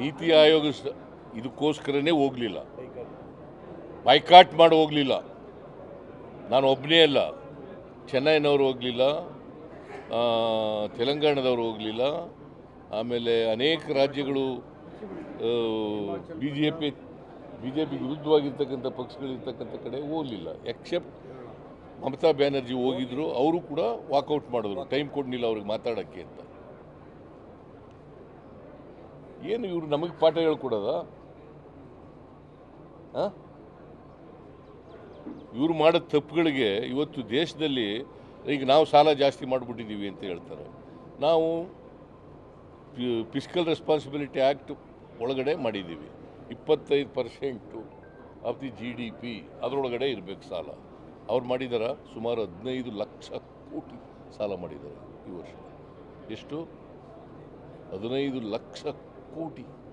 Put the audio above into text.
ನೀತಿ ಆಯೋಗ ಇದಕ್ಕೋಸ್ಕರನೇ ಹೋಗಲಿಲ್ಲ. ಬೈಕಾಟ್ ಮಾಡಿ ಹೋಗಲಿಲ್ಲ. ನಾನು ಒಬ್ಬನೇ ಅಲ್ಲ. ಚೆನ್ನೈನವರು ಹೋಗಲಿಲ್ಲ. ತೆಲಂಗಾಣದವರು ಹೋಗಲಿಲ್ಲ. ಆಮೇಲೆ ಅನೇಕ ರಾಜ್ಯಗಳು B J P B J P ವಿರುದ್ಧವಾಗಿರ್ತಕ್ಕಂಥ ಪಕ್ಷಗಳಿರ್ತಕ್ಕಂಥ ಕಡೆ ಹೋಗಲಿಲ್ಲ. ಎಕ್ಸೆಪ್ಟ್ ಮಮತಾ ಬ್ಯಾನರ್ಜಿ ಹೋಗಿದ್ರು, ಅವರು ಕೂಡ ವಾಕೌಟ್ ಮಾಡಿದ್ರು ಟೈಮ್ ಕೊಡಲಿಲ್ಲ ಅವ್ರಿಗೆ ಮಾತಾಡೋಕ್ಕೆ ಅಂತ. ಏನು ಇವರು ನಮಗೆ ಪಾಠ ಹೇಳ್ಕೊಡೋದ? ಇವರು ಮಾಡೋ ತಪ್ಪುಗಳಿಗೆ ಇವತ್ತು ದೇಶದಲ್ಲಿ ಈಗ ನಾವು ಸಾಲ ಜಾಸ್ತಿ ಮಾಡಿಬಿಟ್ಟಿದ್ದೀವಿ ಅಂತ ಹೇಳ್ತಾರೆ. ನಾವು ಫಿಸ್ಕಲ್ ರೆಸ್ಪಾನ್ಸಿಬಿಲಿಟಿ ಆ್ಯಕ್ಟ್ ಒಳಗಡೆ ಮಾಡಿದ್ದೀವಿ. ಇಪ್ಪತ್ತೈದು percent of the G D P ಅದರೊಳಗಡೆ ಇರಬೇಕು ಸಾಲ. ಅವ್ರು ಮಾಡಿದ್ದಾರೆ ಸುಮಾರು ಹದಿನೈದು ಲಕ್ಷ ಕೋಟಿ ಸಾಲ ಮಾಡಿದ್ದಾರೆ ಈ ವರ್ಷ. ಎಷ್ಟು? ಹದಿನೈದು ಲಕ್ಷ ಕೋಟಿ.